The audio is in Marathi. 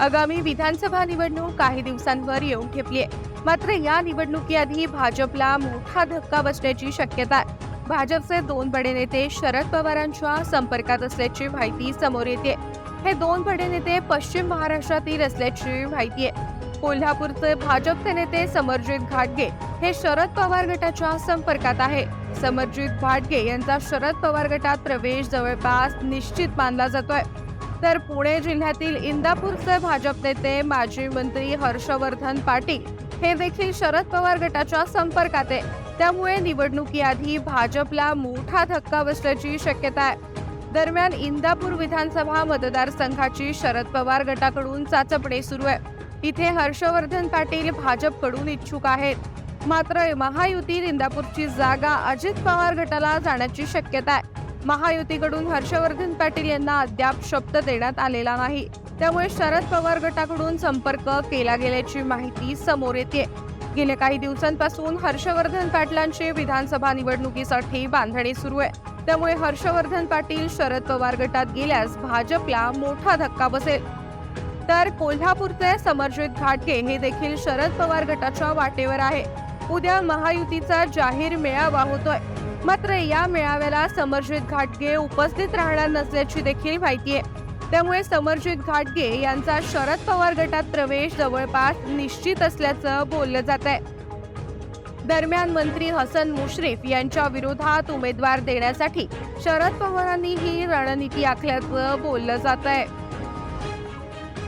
आगामी विधानसभा निवडणूक काही दिवसांवर येऊन ठेपली आहे मात्र या निवडणुकीआधी भाजपला मोठा धक्का बसण्याची शक्यता आहे. भाजपचे दोन बडे नेते शरद पवारांच्या संपर्कात असल्याची माहिती समोर येते हे दोन बडे नेते पश्चिम महाराष्ट्रातील असल्याची माहिती आहे. कोल्हापूरचे भाजपचे नेते समरजित घाटगे हे शरद पवार गटाच्या संपर्कात आहे. समरजित घाटगे यांचा शरद पवार गटात प्रवेश जवळपास निश्चित मानला जातोय. तर पुणे जिल्ह्यातील इंदापूरचे भाजप नेते माजी मंत्री हर्षवर्धन पाटील हे देखील शरद पवार गटाच्या संपर्कात आहे. त्यामुळे निवडणुकीआधी भाजपला मोठा धक्का बसण्याची शक्यता आहे. दरम्यान इंदापूर विधानसभा मतदारसंघाची शरद पवार गटाकडून चाचपणी सुरू आहे. इथे हर्षवर्धन पाटील भाजपकडून इच्छुक आहेत. मात्र महायुतीत इंदापूरची जागा अजित पवार गटाला जाण्याची शक्यता आहे. महायुतीकडून हर्षवर्धन पाटील यांना अद्याप शब्द देण्यात आलेला नाही. त्यामुळे शरद पवार गटाकडून संपर्क केला गेल्याची माहिती समोर येते गेल्या काही दिवसांपासून हर्षवर्धन पाटलांची विधानसभा निवडणुकीसाठी बांधणी सुरू आहे. त्यामुळे हर्षवर्धन पाटील शरद पवार गटात गेल्यास भाजपला मोठा धक्का बसेल. तर कोल्हापूरचे समरजित घाटगे हे देखील शरद पवार गटाच्या वाटेवर आहे. उद्या महायुतीचा जाहीर मेळावा होतोय. मात्र या मेळाव्याला समरजित घाटगे उपस्थित राहणार नसल्याची देखील माहिती आहे. त्यामुळे समरजित घाटगे यांचा शरद पवार गटात प्रवेश जवळपास निश्चित असल्याचं बोललं जात आहे दरम्यान मंत्री हसन मुश्रीफ यांच्या विरोधात उमेदवार देण्यासाठी शरद पवारांनी ही रणनीती आखल्याचं बोललं जात आहे